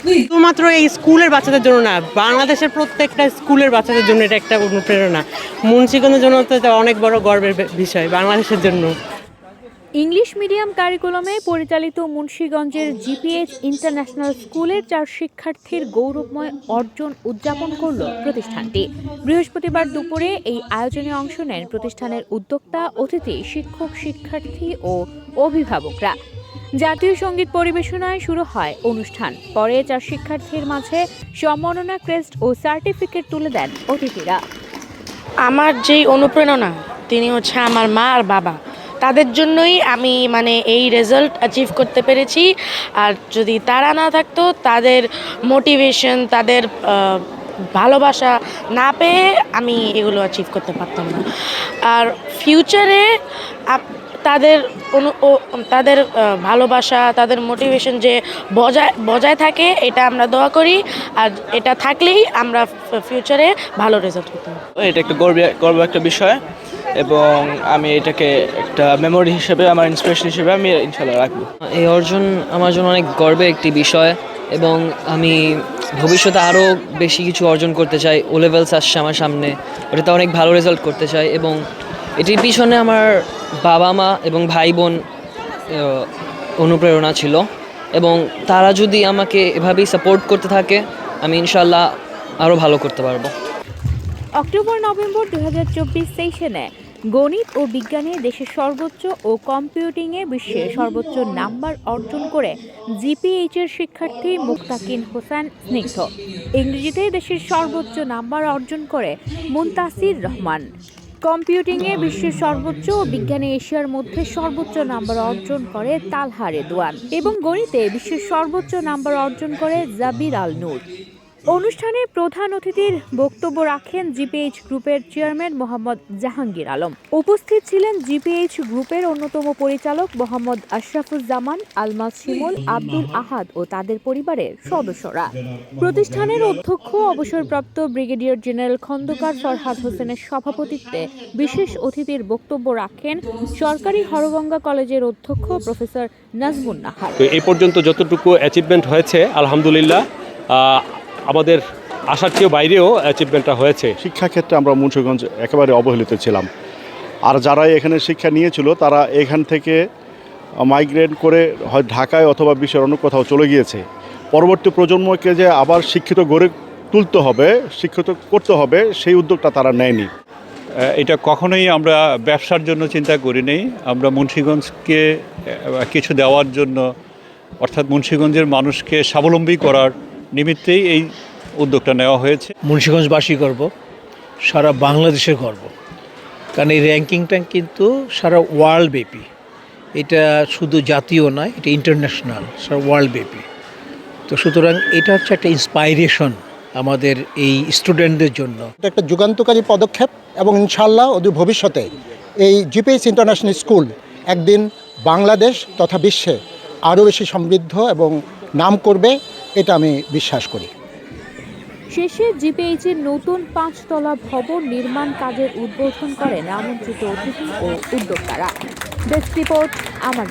শুধুমাত্র এই স্কুলের বাচ্চাদের জন্য না, বাংলাদেশের প্রত্যেকটা স্কুলের বাচ্চাদের জন্য এটা একটা অনুপ্রেরণা। মুন্সিগঞ্জের জন্য তো অনেক বড় গর্বের বিষয়, বাংলাদেশের জন্য। ইংলিশ মিডিয়াম কারিকুলামে পরিচালিত মুন্সীগঞ্জের জিপিএস ইন্টারন্যাশনাল স্কুলের চার শিক্ষার্থীর গৌরবময় অর্জন উদযাপন করল প্রতিষ্ঠানটি। বৃহস্পতিবার দুপুরে এই আয়োজনে অংশ নেন প্রতিষ্ঠানের উদ্যোক্তা, অতিথি, শিক্ষক, শিক্ষার্থী ও অভিভাবকরা। জাতীয় সংগীত পরিবেশনায় শুরু হয় অনুষ্ঠান। পরে চার শিক্ষার্থীর মাঝে সম্মাননা ক্রেস্ট ও সার্টিফিকেট তুলে দেন অতিথিরা। আমার যেই অনুপ্রেরণা, তিনি হচ্ছে আমার মা আর বাবা। তাদের জন্যই আমি মানে এই রেজাল্ট অ্যাচিভ করতে পেরেছি। আর যদি তারা না থাকতো, তাদের মোটিভেশন তাদের ভালোবাসা না পেয়ে আমি এগুলো অ্যাচিভ করতে পারতাম না। আর ফিউচারে তাদের অনু ও- তাদের ভালোবাসা তাদের মোটিভেশন যে বজায় বজায় থাকে এটা আমরা দোয়া করি। আর এটা থাকলেই আমরা ফিউচারে ভালো রেজাল্ট করতে পারব। এটা একটা গর্ব গর্ব একটা বিষয় এবং আমি এটাকে একটা মেমোরি হিসেবে আমার ইন্সপিরেশন হিসেবে আমি ইনশাল্লাহ রাখব। এই অর্জন আমার জন্য অনেক গর্বের একটি বিষয় এবং আমি ভবিষ্যতে আরও বেশি কিছু অর্জন করতে চাই। ও লেভেলস আসছে আমার সামনে। ওটাতে অনেক ভালো রেজাল্ট করতে চাই এবং এটির পিছনে আমার বাবা মা এবং ভাই বোন অনুপ্রেরণা ছিল। এবং তারা যদি আমাকে এভাবেই সাপোর্ট করতে থাকে, আমি ইনশাল্লাহ আরও ভালো করতে পারব। অক্টোবর, নভেম্বর দু হাজার চব্বিশ সেশনে গণিত ও বিজ্ঞানে দেশের সর্বোচ্চ ও কম্পিউটিংয়ে বিশ্বের সর্বোচ্চ নাম্বার অর্জন করে জিপিএইচ এর শিক্ষার্থী মুক্তাকিন হোসেন স্নিগ্ধ। ইংরেজিতে দেশের সর্বোচ্চ নাম্বার অর্জন করে মুনতাসির রহমান। কম্পিউটিংয়ে বিশ্বের সর্বোচ্চ ও বিজ্ঞানে এশিয়ার মধ্যে সর্বোচ্চ নাম্বার অর্জন করে তালহা রেদওয়ান এবং গণিতে বিশ্বের সর্বোচ্চ নাম্বার অর্জন করে জাবির আল নূর অনুষ্ঠানে প্রধান অতিথির বক্তব্য রাখেন জিপিএইচ গ্রুপের চেয়ারম্যান মোহাম্মদ জাহাঙ্গীর আলম। উপস্থিত ছিলেন জিপিএইচ গ্রুপের অন্যতম পরিচালক মোহাম্মদ আশরাফুজ্জামান আলমাস শিমুল, আব্দুল আহাদ ও তাদের পরিবারের সদস্যরা। প্রতিষ্ঠানের অধ্যক্ষ অবসরপ্রাপ্ত ব্রিগেডিয়ার জেনারেল খন্দকার ফরহাদ হোসেনের সভাপতিত্বে বিশেষ অতিথির বক্তব্য রাখেন সরকারি হরগঙ্গা কলেজের অধ্যক্ষ প্রফেসর নাজমুন নাহার। এই পর্যন্ত যতটুকু অ্যাচিভমেন্ট হয়েছে, আলহামদুলিল্লাহ আমাদের আশার চেয়েও বাইরেও অ্যাচিভমেন্টটা হয়েছে। শিক্ষাক্ষেত্রে আমরা মুন্সিগঞ্জ একেবারে অবহেলিত ছিলাম। আর যারা এখানে শিক্ষা নিয়েছিল তারা এখান থেকে মাইগ্রেট করে হয় ঢাকায় অথবা বিশ্বের অন্য কোথাও চলে গিয়েছে। পরবর্তী প্রজন্মকে যে আবার শিক্ষিত গড়ে তুলতে হবে শিক্ষিত করতে হবে সেই উদ্যোগটা তারা নেয়নি। এটা কখনোই আমরা ব্যবসার জন্য চিন্তা করি নেই। আমরা মুন্সীগঞ্জকে কিছু দেওয়ার জন্য অর্থাৎ মুন্সীগঞ্জের মানুষকে স্বাবলম্বী করার নিমিত্তেই এই উদ্যোগটা নেওয়া হয়েছে। মুন্সিগঞ্জবাসী গর্ব সারা বাংলাদেশের গর্ব। কারণ এই র্যাঙ্কিংটা কিন্তু সারা ওয়ার্ল্ড ব্যাপী এটা শুধু জাতীয় নয় এটা ইন্টারন্যাশনাল সারা ওয়ার্ল্ড ব্যাপী তো সুতরাং এটা হচ্ছে একটা ইন্সপাইরেশন আমাদের এই স্টুডেন্টদের জন্য। এটা একটা যুগান্তকারী পদক্ষেপ এবং ইনশাল্লাহ অদূর ভবিষ্যতে এই জিপিএস ইন্টারন্যাশনাল স্কুল একদিন বাংলাদেশ তথা বিশ্বে আরও বেশি সমৃদ্ধ এবং নাম করবে এটা আমি বিশ্বাস করি। শেষে জিপিএইচের নতুন পাঁচতলা ভবন নির্মাণ কাজের উদ্বোধন করেন আমন্ত্রিত অতিথি ও উদ্যোক্তারা। ডেস্ক রিপোর্ট, আমার